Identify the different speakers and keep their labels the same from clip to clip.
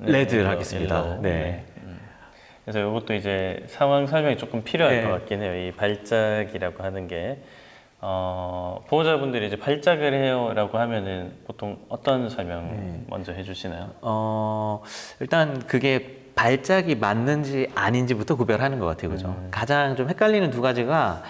Speaker 1: 레드를
Speaker 2: 옐로,
Speaker 1: 하겠습니다.
Speaker 2: 옐로우.
Speaker 1: 네.
Speaker 2: 음. 그래서 이것도 이제 상황 설명이 조금 필요할
Speaker 1: 네.
Speaker 2: 것 같긴 해요. 이 발작이라고 하는 게 어, 보호자분들이 이제 발작을 해요라고 하면은 보통 어떤 설명
Speaker 1: 네.
Speaker 2: 먼저 해주시나요?
Speaker 1: 어, 일단 그게 발작이 맞는지 아닌지부터 구별하는 것 같아요. 그죠?
Speaker 2: 음.
Speaker 1: 가장 좀 헷갈리는 두 가지가,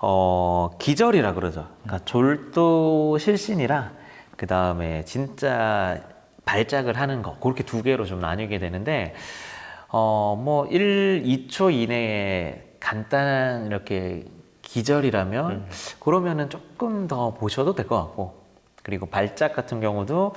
Speaker 1: 어, 기절이라 그러죠. 그러니까 졸도 실신이랑, 그 다음에 진짜 발작을 하는 거, 그렇게 두 개로 좀 나뉘게 되는데, 어, 뭐, 1, 2초 이내에 간단한 이렇게 기절이라면, 그러면은 조금 더 보셔도 될 것 같고, 그리고 발작 같은 경우도,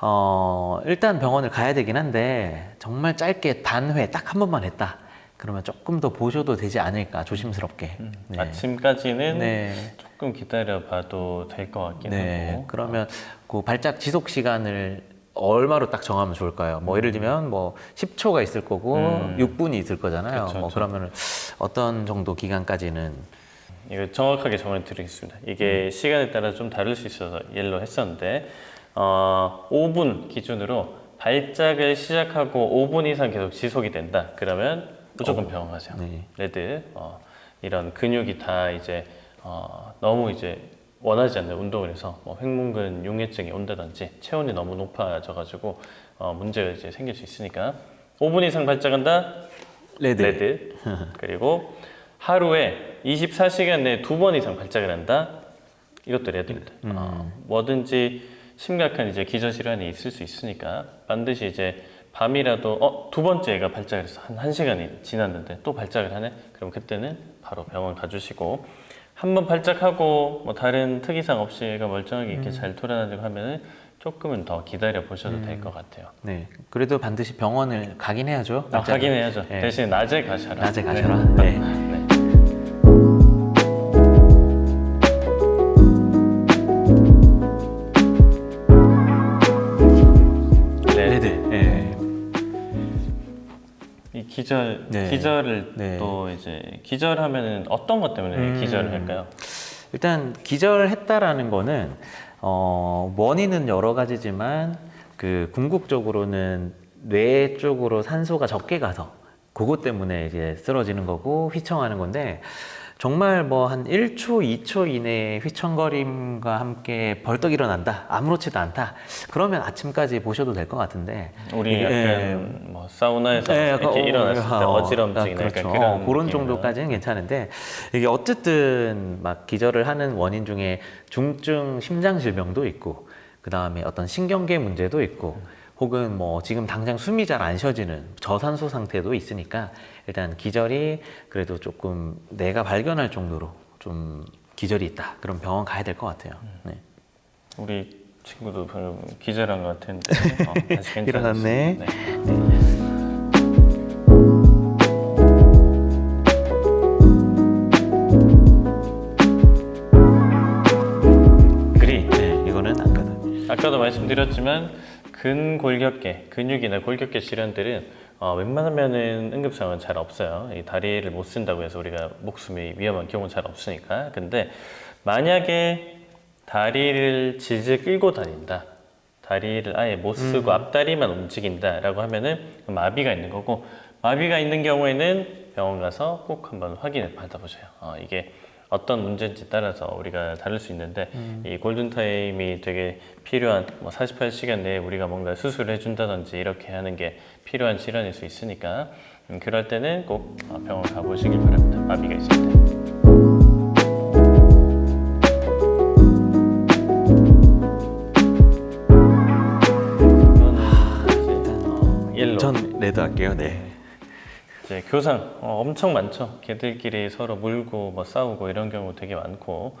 Speaker 1: 어, 일단 병원을 가야 되긴 한데, 정말 짧게 단회 딱 한 번만 했다. 그러면 조금 더 보셔도 되지 않을까, 조심스럽게. 네.
Speaker 2: 아침까지는
Speaker 1: 네.
Speaker 2: 조금 기다려봐도 될 것 같긴
Speaker 1: 네.
Speaker 2: 하고.
Speaker 1: 그러면 그 발작 지속 시간을 얼마로 딱 정하면 좋을까요? 뭐 예를 들면 뭐 10초가 있을 거고
Speaker 2: 음.
Speaker 1: 6분이 있을 거잖아요.
Speaker 2: 그쵸,
Speaker 1: 뭐
Speaker 2: 그쵸.
Speaker 1: 그러면 어떤 정도 기간까지는
Speaker 2: 이거 정확하게 정해드리겠습니다. 이게
Speaker 1: 음.
Speaker 2: 시간에 따라 좀 다를 수 있어서 옐로 했었는데 어, 5분 기준으로 발작을 시작하고 5분 이상 계속 지속이 된다. 그러면 무조건 병원 가세요.
Speaker 1: 네.
Speaker 2: 레드 어, 이런 근육이 다 이제 어, 너무 이제 원하지 않는 운동을 해서 뭐 횡문근 용해증이 온다든지 체온이 너무 높아져가지고 어, 문제가 이제 생길 수 있으니까 5분 이상 발작한다.
Speaker 1: 레드.
Speaker 2: 레드. 그리고 하루에 24시간 내에 두 번 이상 발작을 한다. 이것도 레드입니다.
Speaker 1: 음.
Speaker 2: 어, 뭐든지 심각한 이제 기저 질환이 있을 수 있으니까 반드시 이제 밤이라도 어 두 번째가 발작을 해서 한 1시간이 지났는데 또 발작을 하네. 그럼 그때는 바로 병원 가주시고 한번 발작하고 뭐 다른 특이사항 없이 애가 멀쩡하게 이렇게 잘 돌아다니고 하면은 조금은 더 기다려 보셔도 될것 같아요.
Speaker 1: 네. 그래도 반드시 병원을 가긴 해야죠.
Speaker 2: 아, 가긴 해야죠.
Speaker 1: 네.
Speaker 2: 대신 낮에 가셔라.
Speaker 1: 낮에
Speaker 2: 네.
Speaker 1: 가셔라. 네.
Speaker 2: 기절
Speaker 1: 네.
Speaker 2: 기절을
Speaker 1: 네.
Speaker 2: 또 이제 기절하면은 어떤 것 때문에
Speaker 1: 음.
Speaker 2: 기절을 할까요?
Speaker 1: 일단 기절했다라는 거는 어, 원인은 여러 가지지만 그 궁극적으로는 뇌 쪽으로 산소가 적게 가서 그것 때문에 이제 쓰러지는 거고 휘청하는 건데 정말 뭐 한 1초, 2초 이내에 휘청거림과 함께 벌떡 일어난다. 아무렇지도 않다. 그러면 아침까지 보셔도 될 것 같은데
Speaker 2: 우리
Speaker 1: 이게,
Speaker 2: 약간
Speaker 1: 예.
Speaker 2: 뭐 사우나에서
Speaker 1: 네,
Speaker 2: 이렇게
Speaker 1: 어,
Speaker 2: 일어났을 때
Speaker 1: 어,
Speaker 2: 어지럼증이나
Speaker 1: 아, 그렇죠.
Speaker 2: 그런
Speaker 1: 어, 그런. 정도까지는 괜찮은데 이게 어쨌든 막 기절을 하는 원인 중에 중증 심장 질병도 있고 그 다음에 어떤 신경계 문제도 있고 혹은 뭐 지금 당장 숨이 잘 안 쉬어지는 저산소 상태도 있으니까 일단 기절이 그래도 조금 내가 발견할 정도로 좀 기절이 있다 그럼 병원 가야 될 것 같아요. 네.
Speaker 2: 우리 친구도 방금 기절한 것 같은데 어, 다시 괜찮으시-
Speaker 1: 일어났네.
Speaker 2: 네. 그리
Speaker 1: 네, 이거는 안 가도.
Speaker 2: 아까도 말씀드렸지만 근골격계 근육이나 골격계 질환들은 어, 웬만하면은 응급 상황은 잘 없어요. 이 다리를 못 쓴다고 해서 우리가 목숨이 위험한 경우는 잘 없으니까. 근데 만약에 다리를 질질 끌고 다닌다. 다리를 아예 못 쓰고 앞다리만 움직인다라고 하면은 마비가 있는 거고 마비가 있는 경우에는 병원 가서 꼭 한번 확인을 받아보세요. 어, 이게 어떤 문제인지 따라서 우리가 다를 수 있는데 이 골든 타임이 되게 필요한 뭐 48시간 내에 우리가 뭔가 수술을 해준다든지 이렇게 하는 게 필요한 질환일 수 있으니까 음, 그럴 때는 꼭 어, 병원 가보시길 바랍니다. 마비가 있을 때. 어.
Speaker 1: 전 레드 할게요. 네.
Speaker 2: 이제 교상 어, 엄청 많죠. 개들끼리 서로 물고 뭐 싸우고 이런 경우 되게 많고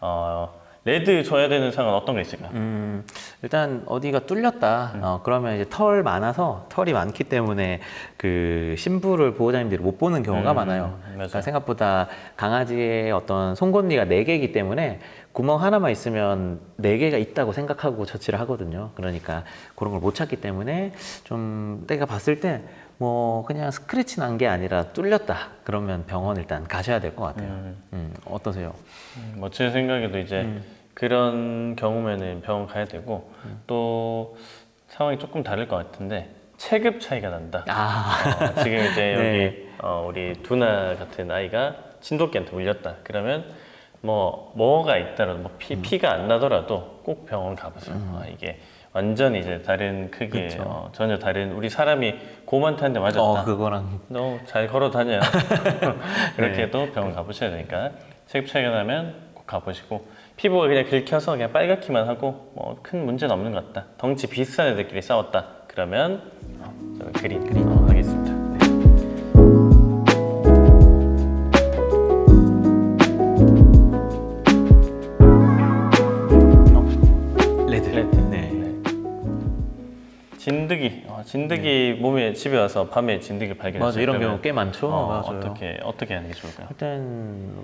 Speaker 2: 어, 레드 줘야 되는 상황 어떤 게 있을까요?
Speaker 1: 음, 일단 어디가 뚫렸다. 어, 그러면 이제 털 많아서 털이 많기 때문에 그 신부를 보호자님들이 못 보는 경우가
Speaker 2: 음,
Speaker 1: 많아요.
Speaker 2: 맞아요.
Speaker 1: 그러니까 생각보다 강아지의 어떤 송곳니가 네 개이기 때문에 구멍 하나만 있으면 네 개가 있다고 생각하고 처치를 하거든요. 그러니까 그런 걸 못 찾기 때문에 좀 내가 봤을 때 뭐 그냥 스크래치 난 게 아니라 뚫렸다. 그러면 병원 일단 가셔야 될 것 같아요.
Speaker 2: 음.
Speaker 1: 음, 어떠세요?
Speaker 2: 뭐제 생각에도 이제 그런 경우면은 병원 가야 되고 또 상황이 조금 다를 것 같은데 체급 차이가 난다.
Speaker 1: 아,
Speaker 2: 어, 지금 이제
Speaker 1: 네.
Speaker 2: 여기 어, 우리 두나 같은 아이가 진돗개한테 물렸다. 그러면 뭐 뭐가 있더라도 뭐 피,
Speaker 1: 음.
Speaker 2: 피가 안 나더라도 꼭 병원 가보세요. 아, 이게 완전히 이제 다른 크게
Speaker 1: 그쵸.
Speaker 2: 어, 전혀 다른 우리 사람이 한대 맞았다.
Speaker 1: 어 그거랑
Speaker 2: 너잘 걸어 다녀. 그렇게
Speaker 1: 네.
Speaker 2: 해도 병원 가보셔야 되니까 체급 차이가 나면 꼭 가보시고 피부가 그냥 긁혀서 그냥 빨갛기만 하고 뭐 큰 문제는 없는 것 같다. 덩치 비슷한 애들끼리 싸웠다. 그러면 어, 저는 그린 그린 진드기, 어, 진드기 몸에 집에 와서 밤에 진드기 발견했어요.
Speaker 1: 맞아 이런 경우 꽤 많죠.
Speaker 2: 어,
Speaker 1: 맞아요.
Speaker 2: 어떻게 어떻게 하는 게 좋을까요?
Speaker 1: 일단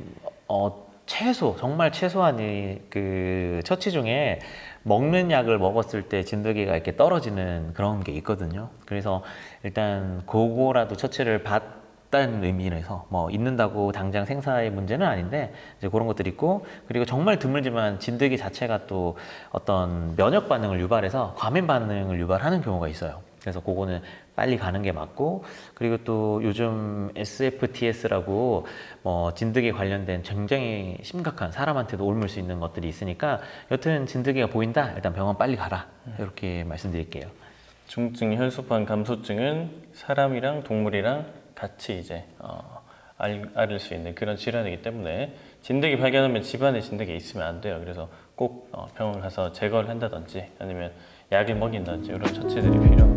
Speaker 1: 어 최소 정말 최소한이 그 처치 중에 먹는 약을 먹었을 때 진드기가 이렇게 떨어지는 그런 게 있거든요. 그래서 일단 그거라도 처치를 받다는 의미에서 뭐 있는다고 당장 생사의 문제는 아닌데 이제 그런 것들이 있고 그리고 정말 드물지만 진드기 자체가 또 어떤 면역 반응을 유발해서 과민 반응을 유발하는 경우가 있어요. 그래서 그거는 빨리 가는 게 맞고 그리고 또 요즘 SFTS라고 뭐 진드기 관련된 굉장히 심각한 사람한테도 옮을 수 있는 것들이 있으니까 여튼 진드기가 보인다 일단 병원 빨리 가라 이렇게 말씀드릴게요.
Speaker 2: 중증 혈소판 감소증은 사람이랑 동물이랑 같이 이제 어, 알, 앓을 수 있는 그런 질환이기 때문에 진드기 발견하면 집안에 진드기 있으면 안 돼요. 그래서 꼭 어, 병원 가서 제거를 한다든지 아니면 약을 먹인다든지 이런 처치들이 필요하고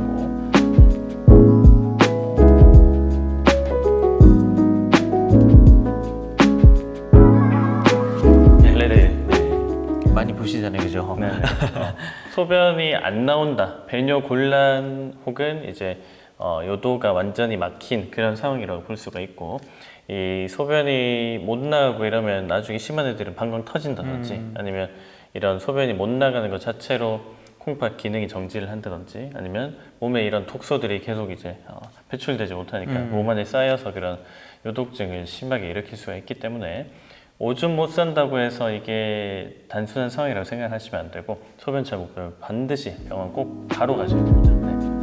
Speaker 2: 레드.
Speaker 1: 네. 많이 보시잖아요, 그죠?
Speaker 2: 네. 어, 소변이 안 나온다. 배뇨 곤란 혹은 이제 어, 요도가 완전히 막힌 그런 상황이라고 볼 수가 있고 이 소변이 못 나가고 이러면 나중에 심한 애들은 방광 터진다든지 아니면 이런 소변이 못 나가는 것 자체로 콩팥 기능이 정지를 한다든지 아니면 몸에 이런 독소들이 계속 이제 어, 배출되지 못하니까 몸 안에 쌓여서 그런 요독증을 심하게 일으킬 수가 있기 때문에 오줌 못 산다고 해서 이게 단순한 상황이라고 생각하시면 안 되고 소변차 목표를 반드시 병원 꼭 바로 가셔야 됩니다. 네.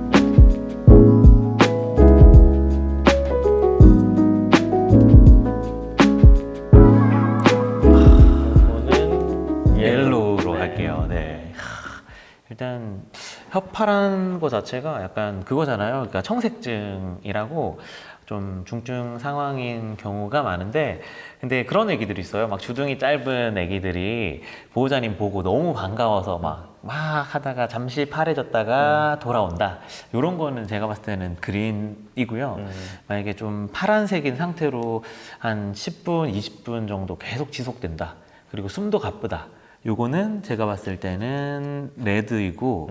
Speaker 1: 혀파란 거 자체가 약간 그거잖아요. 그러니까 청색증이라고 좀 중증 상황인 경우가 많은데 근데 그런 애기들이 있어요. 막 주둥이 짧은 애기들이 보호자님 보고 너무 반가워서 막 막 하다가 잠시 파래졌다가 돌아온다. 이런 거는 제가 봤을 때는 그린이고요.
Speaker 2: 음.
Speaker 1: 만약에 좀 파란색인 상태로 한 10분, 20분 정도 계속 지속된다. 그리고 숨도 가쁘다. 요거는 제가 봤을 때는 레드이고,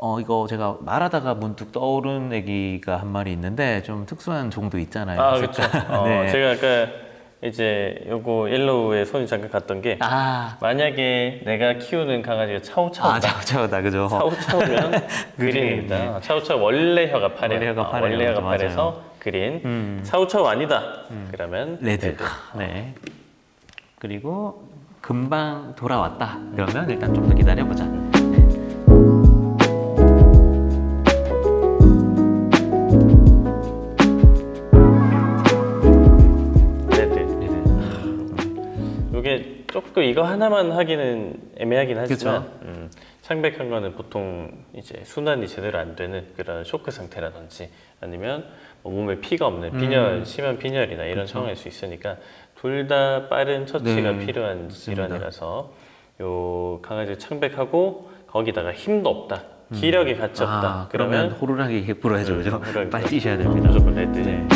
Speaker 1: 어, 이거 제가 말하다가 문득 떠오른 얘기가 한 마리 있는데 좀 특수한 종도 있잖아요.
Speaker 2: 아 그렇죠. 어,
Speaker 1: 네.
Speaker 2: 제가 아까 이제 요거 옐로우에 손이 잠깐 갔던 게
Speaker 1: 아,
Speaker 2: 만약에 내가 키우는 강아지가
Speaker 1: 아,
Speaker 2: 차우차우다.
Speaker 1: 차우차우다, 그죠?
Speaker 2: 차우차우면 그린입니다. 차우차우 원래 혀가 파래요.
Speaker 1: 원래 혀가
Speaker 2: 어,
Speaker 1: 파래요.
Speaker 2: 원래 혀가. 파래서 그린.
Speaker 1: 음.
Speaker 2: 차우차우 아니다. 그러면
Speaker 1: 레드. 네. 그리고 금방 돌아왔다. 그러면 일단 좀 더 기다려 보자.
Speaker 2: 이거 하나만 하기는 애매하긴 하지만 음, 창백한 거는 보통 이제 순환이 제대로 안 되는 그런 쇼크 상태라든지 아니면 뭐 몸에 피가 없는 빈혈, 심한 빈혈이나 이런 상황일 수 있으니까 둘 다 빠른 처치가
Speaker 1: 네,
Speaker 2: 필요한
Speaker 1: 맞습니다.
Speaker 2: 질환이라서 요 강아지 창백하고 거기다가 힘도 없다, 기력이 같이 없다.
Speaker 1: 아, 그러면 호루라기 100% 해줘야죠.
Speaker 2: 음,
Speaker 1: 빨리
Speaker 2: 100%.
Speaker 1: 뛰셔야 됩니다.
Speaker 2: 무조건.
Speaker 1: 네.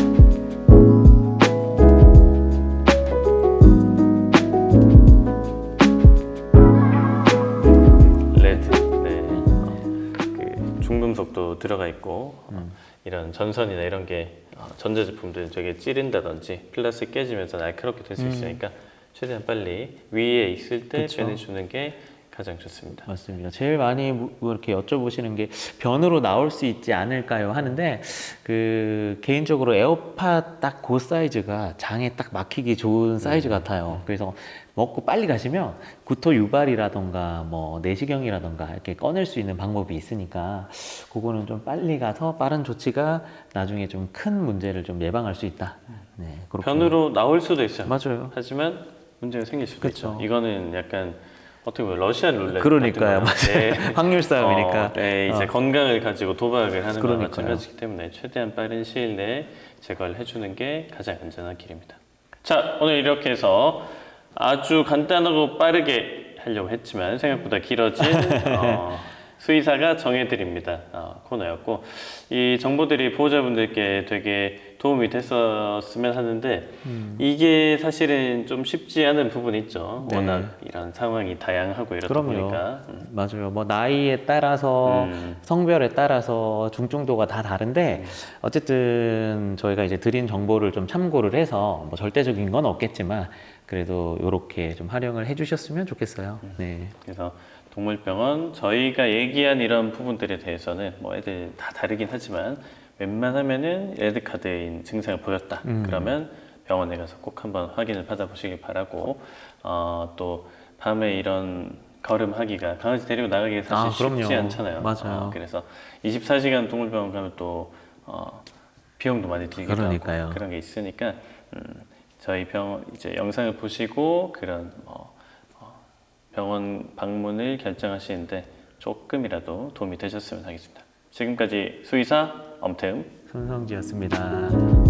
Speaker 2: 이런 전선이나 이런 게 어, 전자 제품들 되게 찌른다든지 플라스틱 깨지면서 날카롭게 될 수 있으니까 최대한 빨리 위에 있을 때
Speaker 1: 그쵸.
Speaker 2: 빼내주는 게 가장 좋습니다.
Speaker 1: 맞습니다. 제일 많이 뭐 이렇게 여쭤보시는 게 변으로 나올 수 있지 않을까요? 하는데 그 개인적으로 에어팟 딱 그 사이즈가 장에 딱 막히기 좋은 사이즈 같아요. 그래서 먹고 빨리 가시면 구토 유발이라던가 뭐 내시경이라던가 이렇게 꺼낼 수 있는 방법이 있으니까 그거는 좀 빨리 가서 빠른 조치가 나중에 좀 큰 문제를 좀 예방할 수 있다. 네, 그렇군요.
Speaker 2: 변으로 나올 수도 있어요.
Speaker 1: 맞아요.
Speaker 2: 하지만 문제가 생길 수도
Speaker 1: 그쵸.
Speaker 2: 있죠. 이거는 약간 어떻게 보면 러시안 룰렛
Speaker 1: 그러니까요.
Speaker 2: 같은 거예요. 네.
Speaker 1: 확률 싸움이니까.
Speaker 2: 어, 네, 이제
Speaker 1: 어.
Speaker 2: 건강을 가지고 도박을 하는
Speaker 1: 그러니까요.
Speaker 2: 마찬가지이기 때문에 최대한 빠른 시일 내에 제거를 해주는 게 가장 안전한 길입니다. 자, 오늘 이렇게 해서 아주 간단하고 빠르게 하려고 했지만 생각보다 길어진 어, 수의사가 정해드립니다 어, 코너였고 이 정보들이 보호자분들께 되게 도움이 됐었으면 하는데
Speaker 1: 음.
Speaker 2: 이게 사실은 좀 쉽지 않은 부분이 있죠.
Speaker 1: 네.
Speaker 2: 워낙 이런 상황이 다양하고 이렇다
Speaker 1: 그럼요.
Speaker 2: 보니까 음.
Speaker 1: 맞아요. 뭐 나이에 따라서
Speaker 2: 음.
Speaker 1: 성별에 따라서 중증도가 다 다른데 어쨌든 저희가 이제 드린 정보를 좀 참고를 해서 뭐 절대적인 건 없겠지만 그래도 이렇게 좀 활용을 해주셨으면 좋겠어요. 네.
Speaker 2: 그래서 동물병원 저희가 얘기한 이런 부분들에 대해서는 뭐 애들 다 다르긴 하지만 웬만하면은 레드카드인 증상을 보였다
Speaker 1: 음.
Speaker 2: 그러면 병원에 가서 꼭 한번 확인을 받아보시길 바라고 어, 또 밤에 이런 걸음하기가 강아지 데리고 나가기가 사실
Speaker 1: 아.
Speaker 2: 쉽지 않잖아요.
Speaker 1: 맞아요.
Speaker 2: 어, 그래서 24시간 동물병원 가면 또 어, 비용도 많이 들기도
Speaker 1: 그러니까요.
Speaker 2: 하고 그런 게 있으니까 음, 저희 병원 이제 영상을 보시고 그런 뭐 병원 방문을 결정하시는데 조금이라도 도움이 되셨으면 하겠습니다. 지금까지 수의사 엄태음
Speaker 1: 손성지였습니다.